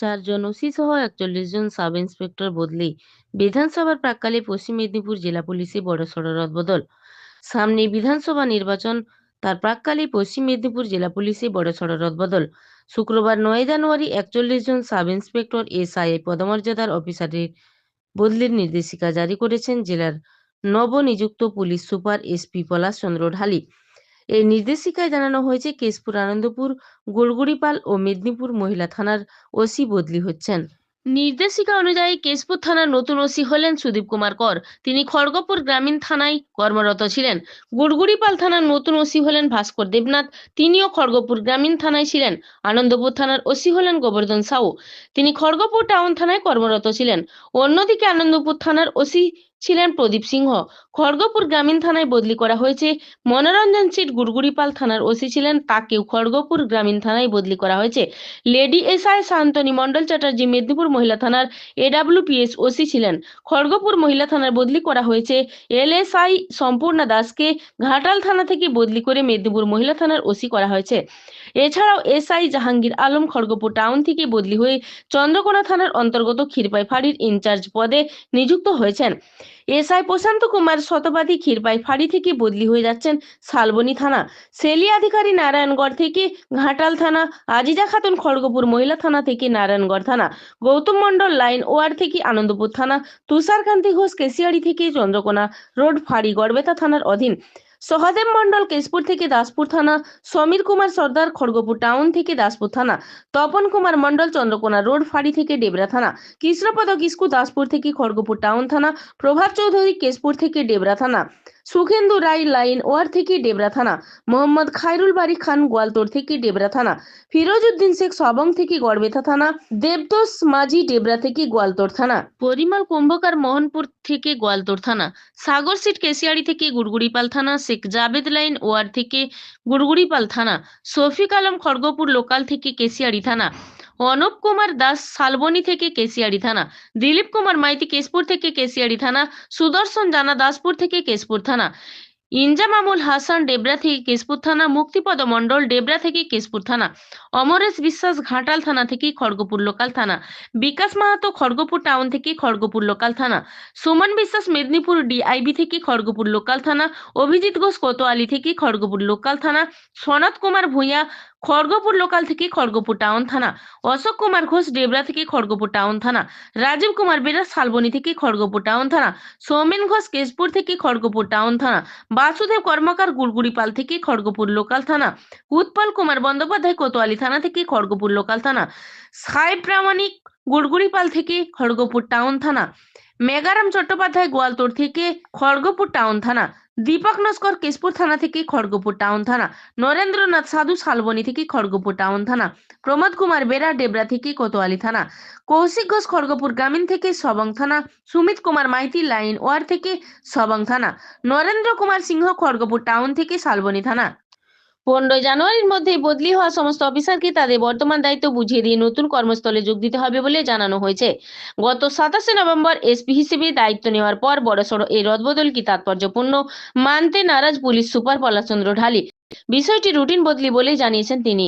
চারজন ওসি সহ একচল্লিশ জন সাব ইন্সপেক্টর বদলি। বিধানসভার প্রাককালে পশ্চিম মেদিনীপুর জেলা পুলিশে বড় বড়সড় রদবদল সামনে বিধানসভা নির্বাচন, তার প্রাককালে পশ্চিম মেদিনীপুর জেলা পুলিশে বড় বড়সড় রদবদল শুক্রবার নয় জানুয়ারি একচল্লিশ জন সাব ইন্সপেক্টর এসআইএ পদমর্যাদার অফিসারের বদলির নির্দেশিকা জারি করেছেন জেলার নবনিযুক্ত police super SP Palash Chandra Dhali. এই নির্দেশিকায় জানানো হয়েছে, কেশপুর, আনন্দপুর গোলগুড়িপাল ও মেদিনীপুর মহিলা থানার ওসি বদলি হচ্ছেন। নির্দেশিকা অনুযায়ী কেশপুর থানার নতুন ওসি হলেন সুদীপ কুমার কর। তিনি খড়গপুর গ্রামীণ থানায় কর্মরত ছিলেন। গুড়গুড়িপাল থানার নতুন ওসি হলেন ভাস্কর দেবনাথ। তিনিও খড়গপুর গ্রামীণ থানায় ছিলেন। আনন্দপুর থানার ওসি হলেন গোবর্ধন সাউ। তিনি খড়গপুর টাউন থানায় কর্মরত ছিলেন। অন্যদিকে আনন্দপুর থানার ওসি ছিলেন প্রদীপ সিংহ। খড়গপুর গ্রামীণ থানায় বদলি করা হয়েছে। মনোরঞ্জন সিট গুড়গুড়িপাল থানার ওসি ছিলেন, তাকেও খড়গপুর গ্রামীণ থানায় বদলি করা হয়েছে। লেডি এসআই শান্তনী মণ্ডল চ্যাটার্জি মেদিনীপুর মহিলা থানার এডাব্লিউপিএস ওসি ছিলেন। খড়গপুর মহিলা থানার বদলি করা হয়েছে। এলএসআই সম্পূর্ণা দাসকে ঘাটাল থানা থেকে বদলি করে মেদিনীপুর মহিলা থানার ওসি করা হয়েছে। এছাড়াও এসআই জাহাঙ্গীর আলম খড়গপুর টাউন থেকে বদলি হয়ে চন্দ্রকোনা থানার অন্তর্গত ক্ষীরপাই ফাঁড়ির ইনচার্জ পদে নিযুক্ত হয়েছেন। এসআই প্রশান্ত কুমার শতবাদী ক্ষীরপাই ফাঁড়ি থেকে বদলি হয়ে যাচ্ছেন শালবনী থানা। সেলি আধিকারী নারায়ণগড় থেকে ঘাটাল থানা, আজিজা খাতুন খড়গপুর মহিলা থানা থেকে নারায়ণগড় থানা, গৌতম মণ্ডল লাইন ওয়ার থেকে আনন্দপুর থানা, তুষারকান্তি ঘোষ কেশিয়াড়ি থেকে চন্দ্রকোনা রোড ফাঁড়ি গড়বেতা থানার অধীন। সহদেব মন্ডল কেশপুর থেকে দাসপুর থানা, সমীর কুমার সর্দার খড়গপুর টাউন থেকে দাসপুর থানা, তপন কুমার মন্ডল চন্দ্রকোনা রোড ফাঁড়ি থেকে ডেবরা থানা, কৃষ্ণপদ কিস্কু দাসপুর থেকে খড়গপুর টাউন থানা, প্রভাত চৌধুরী কেশপুর থেকে ডেবরা থানা। সুখেন্দু রায় লাইন, ওয়ার থেকে ডেবরা থানা। মোহাম্মদ খায়রুল বাড়ি খান, গোয়ালতোর থেকে ডেবরা থানা। ফিরোজ উদ্দিন শেখ, সবং থেকে গড়বেথা থানা। দেবদোষ মাঝি, ডেবরা থেকে গোয়ালতোর থানা। পরিমল কুম্ভকার, মোহনপুর থেকে গোয়ালতোর থানা। সাগর সিট কেশিয়াড়ি থেকে গুড়গুড়িপাল থানা। শেখ জাবেদ লাইন, ওয়ার থেকে গুড়গুড়িপাল থানা। শফিক আলম, খড়গপুর লোকাল থেকে কেশিয়াড়ি থানা। অনুপ কুমার দাস শালবনী থেকে কেশিয়াড়ি থানা, দিলীপ কুমার মাইতি কেশপুর থেকে কেশিয়াড়ি থানা, সুদর্শন জানা দাসপুর থেকে কেশপুর থানা ইনজামামুল হাসান ডেবরা থেকে কেশপুর থানা, মুক্তিপদ মণ্ডল ডেবরা থেকে কেশপুর থানা, অমরেশ বিশ্বাস ঘাটাল থানা থেকে খড়গপুর লোকাল থানা, বিকাশ মাহাতো খড়গপুর টাউন থেকে খড়গপুর লোকাল থানা, সুমন বিশ্বাস মেদিনীপুর ডিআইবি থেকে খড়গপুর লোকাল থানা, অভিজিৎ ঘোষ কোতোয়ালি থেকে খড়গপুর লোকাল থানা, সনত কুমার ভূঁইয়া খড়গপুর লোকাল থেকে খড়গপুর টাউন থানা, অশোক কুমার ঘোষ ডেবরা থেকে খড়গপুর টাউন থানা, রাজীব কুমার বেরা শালবনী থেকে খড়গপুর টাউন থানা, সৌমেন ঘোষ কেশপুর থেকে খড়গপুর টাউন থানা, বাসুদেব কর্মকার গুড়গুড়িপাল থেকে খড়গপুর লোকাল থানা, উৎপল কুমার বন্দ্যোপাধ্যায় কোতোয়ালি থানা থেকে খড়গপুর লোকাল থানা সাই প্রামাণিক গুড়গুড়িপাল থেকে খড়গপুর টাউন থানা মেগারাম চট্টোপাধ্যায় গোয়ালতোড় থেকে খড়গপুর টাউন থানা দীপক নস্কর কেশপুর থানা থেকে খড়গপুর টাউন থানা, নরেন্দ্রনাথ সাধু শালবনী থেকে খড়গপুর টাউন থানা, প্রমোদ কুমার বেরা ডেবরা থেকে কোতোয়ালি থানা, কৌশিক ঘোষ খড়গপুর গ্রামীণ থেকে সবং থানা, সুমিত কুমার মাইতি লাইন ওয়ার থেকে সবং থানা, নরেন্দ্র কুমার সিংহ খড়গপুর টাউন থেকে শালবনী থানা। পনেরোই জানুয়ারির মধ্যে বদলি হওয়া সমস্ত অফিসারকে তাদের বর্তমান দায়িত্ব বুঝিয়ে দিয়ে নতুন কর্মস্থলে যোগ দিতে হবে বলে জানানো হয়েছে। গত সাতাশে নভেম্বর এসপি হিসেবে দায়িত্ব নেওয়ার পর বড়সড় এই রদবদল কি তাৎপর্যপূর্ণ মানতে নারাজ পুলিশ সুপার পলাশচন্দ্র ঢালি। বিষয়টি রুটিন বদলি বলে জানিয়েছেন তিনি।